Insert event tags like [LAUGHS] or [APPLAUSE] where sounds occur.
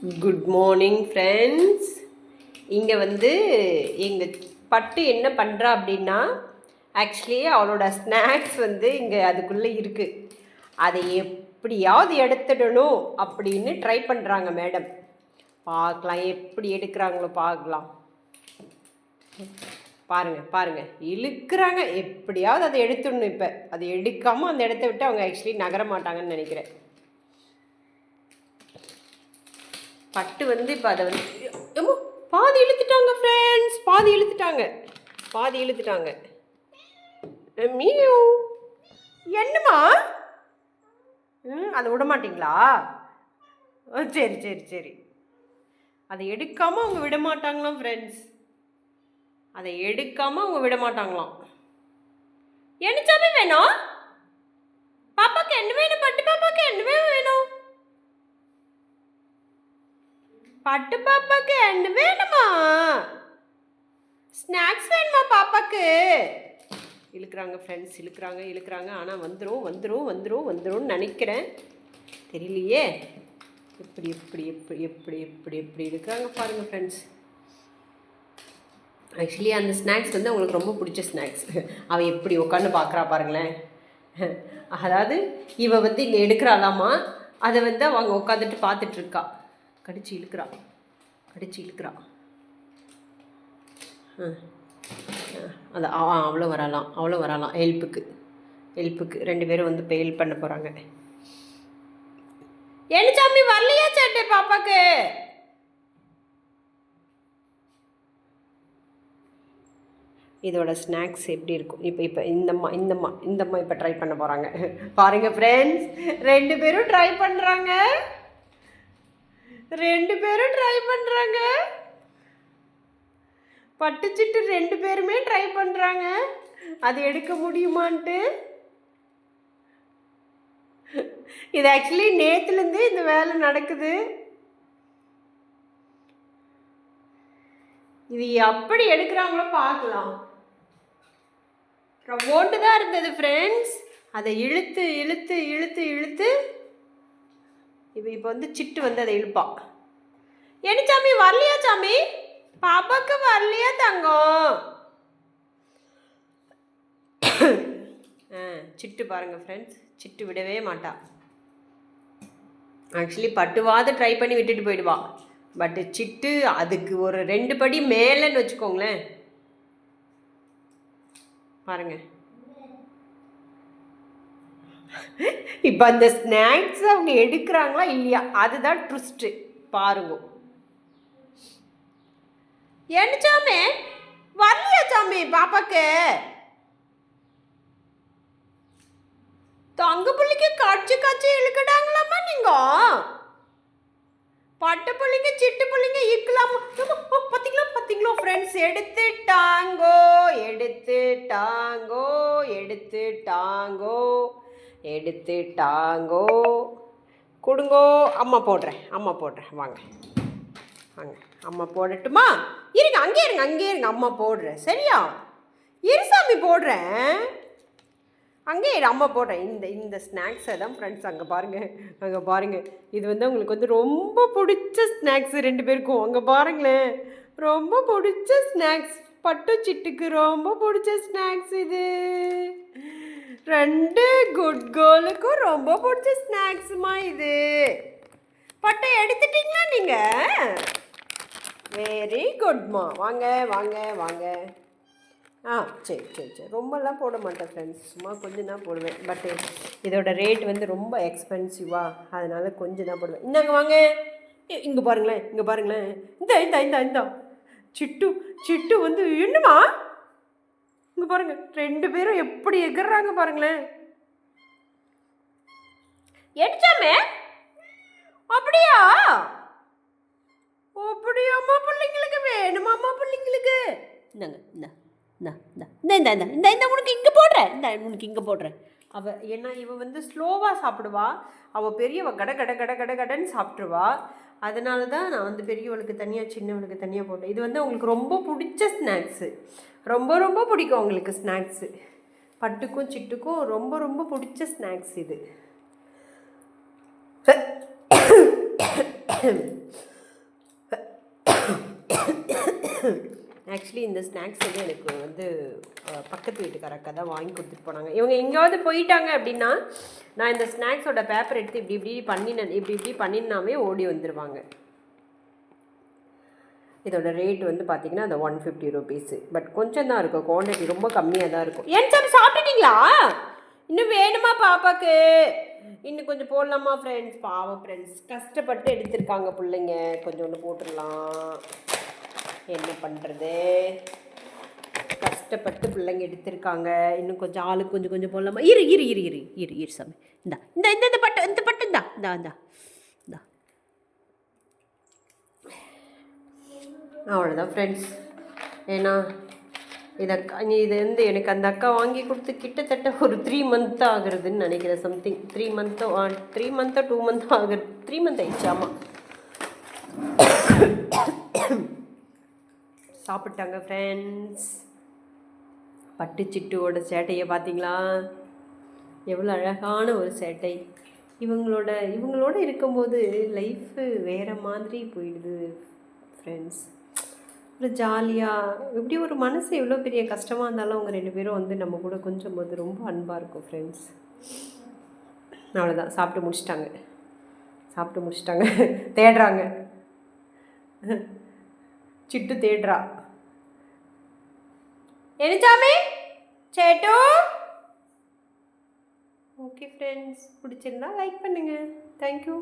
Good morning friends இங்கே வந்து எங்கள் பட்டு என்ன பண்ணுறா அப்படின்னா ஆக்சுவலி அவளோட ஸ்நாக்ஸ் வந்து இங்கே அதுக்குள்ளே இருக்குது அதை எப்படியாவது எடுத்துடணும் அப்படின்னு ட்ரை பண்ணுறாங்க மேடம் பார்க்கலாம் எப்படி எடுக்கிறாங்களோ பார்க்கலாம். பாருங்கள் பாருங்கள் இழுக்கிறாங்க. எப்படியாவது அதை எடுத்துடணும் இப்போ. அதை எடுக்காமல் அந்த இடத்த விட்டு அவங்க ஆக்சுவலி நகர மாட்டாங்கன்னு நினைக்கிறேன். பட்டு வந்து இப்போ அதை வந்து ஏமோ பாதி இழுத்துட்டாங்க ஃப்ரெண்ட்ஸ் பாதி இழுத்துட்டாங்க. பாதி இழுத்துட்டாங்க. மீயூ. என்னம்மா? ம் அதை விட மாட்டிங்களா? சரி சரி சரி. அதை எடுக்காமல் அவங்க விட மாட்டாங்களாம் ஃப்ரெண்ட்ஸ் அதை எடுக்காமல் அவங்க விட மாட்டாங்களாம். என்னச்சாமி வேணும்? பாப்பாக்கு என்ன வேணும்? பட்டு பாப்பாக்கு என்னவே வேணும்? பட்டு பாப்பாக்கு என்ன வேணுமா? ஸ்நாக்ஸ் வேணுமா பாப்பாக்கு? இழுக்கிறாங்க ஃப்ரெண்ட்ஸ் இழுக்கிறாங்க இழுக்கிறாங்க. ஆனால் வந்துடும் வந்துடும் வந்துடும் வந்துடும்னு நினைக்கிறேன். தெரியலையே. எப்படி எப்படி எப்படி எப்படி எப்படி எப்படி இழுக்கிறாங்க பாருங்கள் ஃப்ரெண்ட்ஸ் ஆக்சுவலி அந்த ஸ்நாக்ஸ் வந்து அவங்களுக்கு ரொம்ப பிடிச்ச ஸ்நாக்ஸ் அவள் எப்படி உட்காந்து பார்க்குறா பாருங்களேன். அதாவது இவள் வந்து இங்கே எடுக்கிறாளாமா? அதை வந்து அவங்க உட்காந்துட்டு பார்த்துட்ருக்கா கடிச்சு இழுக்கிறா. கடிச்சு இழுக்கிறா. அது அவ்வளோ வரலாம் அவ்வளோ வரலாம் ஹெல்ப்புக்கு. ஹெல்ப்புக்கு. ரெண்டு பேரும் வந்து இப்போ ஹெல்ப் பண்ண போகிறாங்க என்ன சாமி வரலையா சேட்டை பாப்பாக்கு? இதோட ஸ்நாக்ஸ் எப்படி இருக்கும்? இப்போ இப்போ இந்தம்மா இந்தம்மா இந்தம்மா இப்போ ட்ரை பண்ண போகிறாங்க பாருங்கள் ஃப்ரெண்ட்ஸ் ரெண்டு பேரும் ட்ரை பண்ணுறாங்க ரெண்டு பேரும் ட்ரை பண்ணுறாங்க பட்டுச்சிட்டு ரெண்டு பேருமே ட்ரை பண்ணுறாங்க அது எடுக்க முடியுமான்ட்டு? இது ஆக்சுவலி நேற்றுலேருந்தே இந்த வேலை நடக்குது. இது எப்படி எடுக்கிறாங்களோ பார்க்கலாம். ஓட்டு தான் இருந்தது ஃப்ரெண்ட்ஸ் அதை இழுத்து இழுத்து இழுத்து இழுத்து இப்போ இப்போ வந்து சிட்டு வந்து அதை இழுப்பா. என்ன சாமி வரலையா சாமி? பாப்பாக்கு வரலையா தங்கம்? [COUGHS] ஆ சிட்டு பாருங்க ஃப்ரெண்ட்ஸ் சிட்டு விடவே மாட்டா. ஆக்சுவலி பட்டுவாத ட்ரை பண்ணி விட்டுட்டு போயிடுவா. பட்டு சிட்டு அதுக்கு ஒரு ரெண்டு படி மேலேன்னு வச்சுக்கோங்களேன். பாருங்கள் இப்போ அந்த ஸ்நாக்ஸ் அவங்க எடுக்கிறாங்களா இல்லையா? அதுதான் ட்விஸ்ட்டு பாருங்க. என்ன சாமி? வரலையா சாமி பாப்பாக்கு? தங்க புள்ளிக்கு காட்சி காட்சி இழுக்கடாங்களாம்மா நீங்க? பட்டு புள்ளிங்க சிட்டு பிள்ளைங்க இழுக்கலாமா பார்த்தீங்களா பார்த்தீங்களா ஃப்ரெண்ட்ஸ் எடுத்துட்டாங்கோ எடுத்துட்டாங்கோ எடுத்துட்டாங்கோ. எடுத்துட்டாங்கோ. கொடுங்கோ. அம்மா போடுறேன். அம்மா போடுறேன். வாங்க. வாங்க. அம்மா போடட்டுமா? இருங்க. அங்கே இருங்க. அங்கே இருங்க. அம்மா போடுறேன். சரியா? இருசாமி போடுறேன். அங்கே அம்மா போடுறேன். இந்த இந்த ஸ்நாக்ஸை தான் ஃப்ரெண்ட்ஸ் அங்கே பாருங்கள் அங்கே பாருங்கள் இது வந்து உங்களுக்கு வந்து ரொம்ப பிடிச்ச ஸ்நாக்ஸு ரெண்டு பேருக்கும். அங்கே பாருங்களேன். ரொம்ப பிடிச்ச ஸ்நாக்ஸ் பட்டு சிட்டுக்கு ரொம்ப பிடிச்ச ஸ்நாக்ஸ் இது. ரெண்டு குட் கேர்ளுக்கும் ரொம்ப பிடிச்ச ஸ்நாக்ஸுமா இது. பட்டை எடுத்துட்டீங்களா நீங்கள் வெரி குட்மா வாங்க வாங்க வாங்க. ஆ சரி சரி சரி. ரொம்பலாம் போட மாட்டேன் ஃப்ரெண்ட்ஸ் சும்மா கொஞ்சம் தான் போடுவேன். பட்டு இதோட ரேட் வந்து ரொம்ப எக்ஸ்பென்சிவாக அதனால் கொஞ்சம் தான் போடுவேன். இந்தாங்க வாங்க. இங்கே பாருங்களேன் இங்கே பாருங்களேன். இந்த இந்த இந்த இந்த. சிட்டு சிட்டு வந்து என்னம்மா? இங்கே பாருங்க ரெண்டு பேரும் எப்படி எகுறாங்க பாருங்களேன். எடுச்சாமே? அப்படியா? அப்படியாம்மா பிள்ளைங்களுக்கு வேணுமாம்மா பிள்ளைங்களுக்கு? இந்தாங்க இந்த இந்த இந்த இந்த இந்த இந்த இந்த உனக்கு இங்கே போடுறேன். இந்த உனக்கு இங்கே போடுறேன். அவள் ஏன்னா இவ வந்து ஸ்லோவாக சாப்பிடுவா. அவள் பெரியவ கட கட கட கட கடன்னு சாப்பிட்ருவா அதனால தான் நான் வந்து பெரியவளுக்கு தனியாக சின்னவளுக்கு தனியாக போட்டேன். இது வந்து அவங்களுக்கு ரொம்ப பிடிச்ச ஸ்நாக்ஸு. ரொம்ப ரொம்ப பிடிக்கும் அவங்களுக்கு ஸ்நாக்ஸு பட்டுக்கும் சிட்டுக்கும் ரொம்ப ரொம்ப பிடிச்ச ஸ்நாக்ஸ் இது. ஆக்சுவலி இந்த ஸ்நாக்ஸ் வந்து எனக்கு வந்து பக்கத்து வீட்டுக்கார அக்கா தான் வாங்கி கொடுத்துட்டு போனாங்க. இவங்க எங்கேயாவது போயிட்டாங்க அப்படின்னா நான் இந்த ஸ்நாக்ஸோட பேப்பர் எடுத்து இப்படி இப்படி பண்ணினேன் இப்படி இப்படி பண்ணினாவே ஓடி வந்துடுவாங்க இதோட ரேட் வந்து பார்த்தீங்கன்னா அந்த ஒன் ஃபிஃப்டி ருபீஸு பட் கொஞ்சம் தான் இருக்கும். குவான்டிட்டி ரொம்ப கம்மியாக தான் இருக்கும். ஏன் சார் சாப்பிட்டுட்டீங்களா? இன்னும் வேணுமா பாப்பாக்கு? இன்னும் கொஞ்சம் போடலாமா ஃப்ரெண்ட்ஸ் பாவம் ஃப்ரெண்ட்ஸ் கஷ்டப்பட்டு எடுத்திருக்காங்க பிள்ளைங்க. கொஞ்சோண்டு போட்டுடலாம். என்ன பண்ணுறது கஷ்டப்பட்டு பிள்ளைங்க எடுத்திருக்காங்க. இன்னும் கொஞ்சம் ஆளுக்கு கொஞ்சம் கொஞ்சம் போடலாமா? இரு இரு இரு இரு இரு இரு சாமி. இந்தா இந்த இந்த இந்த பட்டு இந்த பட்டு இந்தா இந்தா இந்தா இந்தா அவ்வளோதான் ஃப்ரெண்ட்ஸ் ஏன்னா இதை நீ இது வந்து எனக்கு அந்த அக்கா வாங்கி கொடுத்து கிட்டத்தட்ட ஒரு த்ரீ மந்த் ஆகுறதுன்னு நினைக்கிறேன் சம்திங் த்ரீ மந்த்தோ த்ரீ மந்த்தோ டூ மந்த்தோ ஆகுது த்ரீ மந்த் ஆயிடுச்சாமா சாப்பிட்டாங்க ஃப்ரெண்ட்ஸ் பட்டு சிட்டுவோட சேட்டையை பார்த்தீங்களா? எவ்வளோ அழகான ஒரு சேட்டை. இவங்களோட இவங்களோட இருக்கும்போது லைஃப்பு வேறு மாதிரி போயிடுது ஃப்ரெண்ட்ஸ் ஒரு ஜாலியாக எப்படி ஒரு மனசு எவ்வளோ பெரிய கஷ்டமாக இருந்தாலும் அவங்க ரெண்டு பேரும் வந்து நம்ம கூட கொஞ்சம் போது ரொம்ப அன்பாக இருக்கும் ஃப்ரெண்ட்ஸ் அவ்வளோதான் சாப்பிட்டு முடிச்சிட்டாங்க. சாப்பிட்டு முடிச்சிட்டாங்க. [LAUGHS] தேடுறாங்க. சிட்டு தேடுறா. என்னச்சாமி சேட்டு? ஓகே ஃப்ரெண்ட்ஸ் பிடிச்சிருந்தா லைக் பண்ணுங்கள் தேங்க்யூ